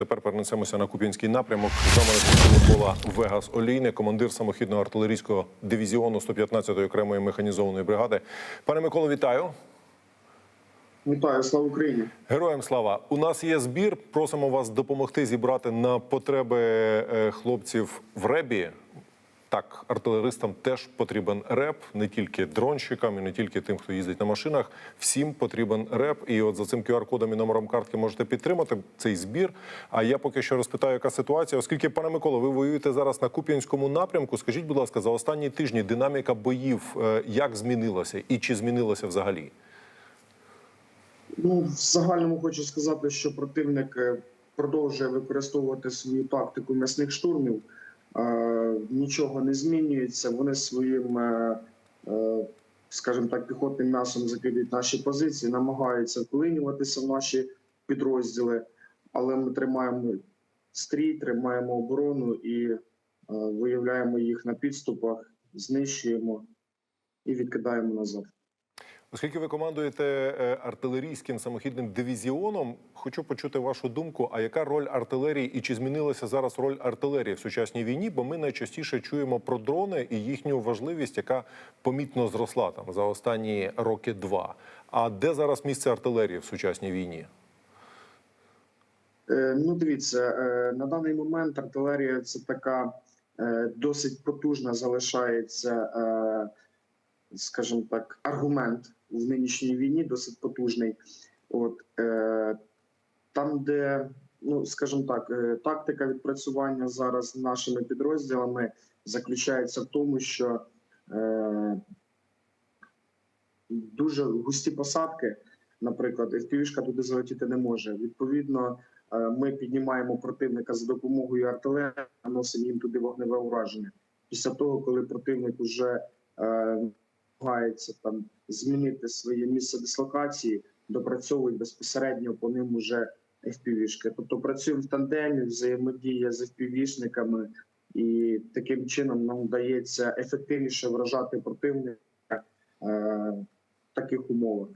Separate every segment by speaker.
Speaker 1: Тепер перенесемося на Куп'янський напрямок. З нами була Микола Вегас Олійник, командир самохідного артилерійського дивізіону 115-ї окремої механізованої бригади. Пане Миколо, вітаю.
Speaker 2: Вітаю, слава Україні!
Speaker 1: Героям слава! У нас є збір. Просимо вас допомогти зібрати на потреби е, хлопців в ребі. Так, артилеристам теж потрібен реп, не тільки дронщикам і не тільки тим, хто їздить на машинах. Всім потрібен реп. І от за цим QR-кодом і номером картки можете підтримати цей збір. А я поки що розпитаю, яка ситуація, оскільки, пане Миколо, ви воюєте зараз на Куп'янському напрямку. Скажіть, будь ласка, за останні тижні динаміка боїв е, як змінилася і чи змінилася взагалі?
Speaker 2: Ну, в загальному хочу сказати, що противник е, продовжує використовувати свою тактику м'ясних штурмів. Е, Нічого не змінюється. Вони своїм, е, е, скажімо так, піхотним м'ясом закидують наші позиції, намагаються вклинюватися в наші підрозділи, але ми тримаємо стрій, тримаємо оборону і виявляємо їх на підступах, знищуємо і відкидаємо назад.
Speaker 1: Оскільки ви командуєте е, артилерійським самохідним дивізіоном, хочу почути вашу думку. А яка роль артилерії і чи змінилася зараз роль артилерії в сучасній війні? Бо ми найчастіше чуємо про дрони і їхню важливість, яка помітно зросла там за останні роки два. А де зараз місце артилерії в сучасній війні?
Speaker 2: Е, Ну, дивіться, е, на даний момент артилерія це така досить потужна залишається, скажімо так, аргумент в нинішній війні, досить потужний. От е, там, де, ну скажімо так, е, тактика відпрацювання зараз нашими підрозділами заключається в тому, що е, дуже густі посадки, наприклад, FPV-шка туди залетіти не може. Відповідно, Е, Ми піднімаємо противника за допомогою артилерії, наносимо їм туди вогневе ураження. Після того, коли противник вже намагається там змінити своє місце дислокації, допрацьовують безпосередньо по ним уже FPV-шки. Тобто працюємо в тандемі, взаємодія з FPV-шниками, і таким чином нам вдається ефективніше вражати противника е, в таких умовах.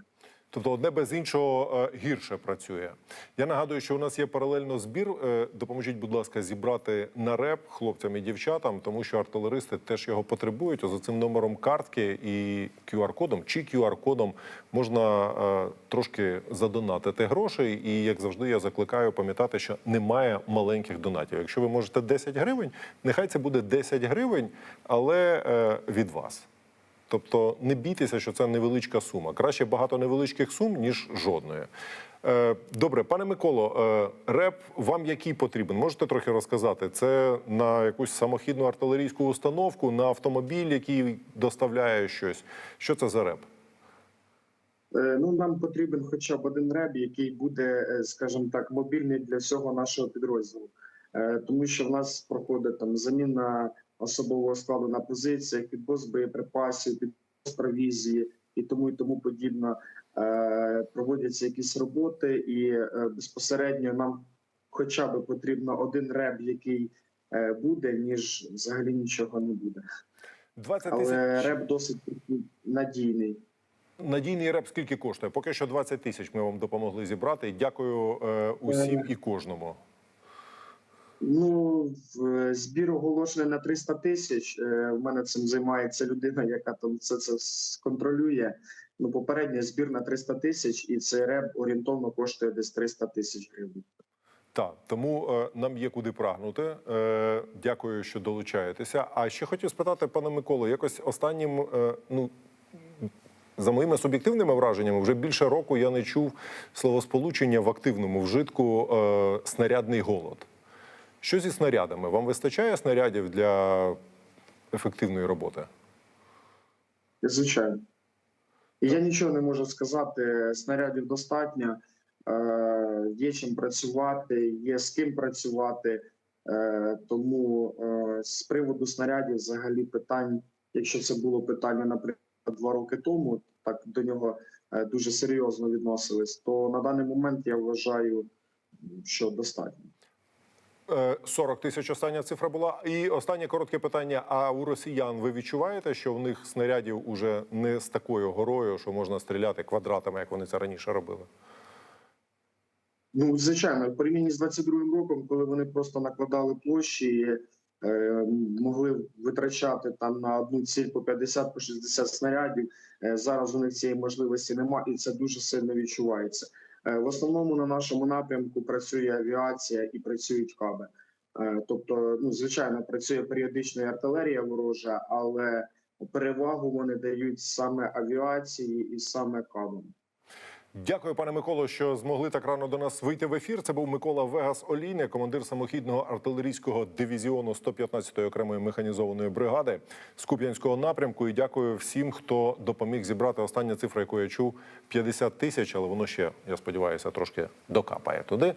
Speaker 1: Тобто одне без іншого е, гірше працює. Я нагадую, що у нас є паралельно збір. Е, Допоможіть, будь ласка, зібрати на реп хлопцям і дівчатам, тому що артилеристи теж його потребують. О, За цим номером картки і QR-кодом чи QR-кодом можна е, трошки задонатити грошей. І як завжди, я закликаю пам'ятати, що немає маленьких донатів. Якщо ви можете 10 гривень, нехай це буде 10 гривень, але від вас. Тобто не бійтеся, що це невеличка сума. Краще багато невеличких сум, ніж жодної. Е, Добре, пане Миколо, е, реп вам який потрібен? Можете трохи розказати? Це на якусь самохідну артилерійську установку, на автомобіль, який доставляє щось. Що це за реп?
Speaker 2: Е, Ну, нам потрібен хоча б один реб, який буде, скажімо так, мобільний для всього нашого підрозділу, тому що в нас проходить там заміна особового складу на позиціях, підвоз боєприпасів, підвоз провізії і тому і тому подібне. Е, Проводяться якісь роботи, і е, безпосередньо нам хоча б потрібно один реб, який е, буде, ніж взагалі нічого не буде.
Speaker 1: 20
Speaker 2: Але
Speaker 1: тисяч.
Speaker 2: реб досить надійний.
Speaker 1: Надійний реп скільки коштує? Поки що 20 тисяч ми вам допомогли зібрати. Дякую усім і кожному.
Speaker 2: Ну, в- збір оголошений на 300 тисяч. Е, У мене цим займається людина, яка там це, це контролює. Ну, попередній збір на 300 тисяч, і цей реп орієнтовно коштує десь 300 тисяч гривень.
Speaker 1: Так, тому е, нам є куди прагнути. Е, дякую, що долучаєтеся. А ще хотів спитати, пане Миколо, якось останнім, е, ну за моїми суб'єктивними враженнями, вже більше року я не чув словосполучення в активному вжитку е, снарядний голод. Що зі снарядами? Вам вистачає снарядів для ефективної роботи?
Speaker 2: Звичайно. Я нічого не можу сказати. Снарядів достатньо, е, є чим працювати, є з ким працювати. Е, тому е, з приводу снарядів, взагалі, питань, якщо це було питання, наприклад, два роки тому, так до нього дуже серйозно відносились, то на даний момент я вважаю, що достатньо.
Speaker 1: Е, 40 тисяч остання цифра була. І останнє коротке питання: а у росіян ви відчуваєте, що в них снарядів уже не з такою горою, що можна стріляти квадратами, як вони це раніше робили?
Speaker 2: Ну, звичайно, в порівнянні з 22-м роком, коли вони просто накладали площі, і, е, могли витрачати там на одну ціль по 50 по 60 снарядів. Е, зараз у них цієї можливості немає, і це дуже сильно відчувається. Е, в основному на нашому напрямку працює авіація і працюють каби. Е, тобто, ну звичайно, працює періодично і артилерія ворожа, але перевагу вони дають саме авіації і саме кабам.
Speaker 1: Дякую, пане Миколо, що змогли так рано до нас вийти в ефір. Це був Микола Вегас Олійня, командир самохідного артилерійського дивізіону 115-ї окремої механізованої бригади з Куп'янського напрямку. І дякую всім, хто допоміг зібрати остання цифра, яку я чув 50 тисяч, але воно ще, я сподіваюся, трошки докапає туди.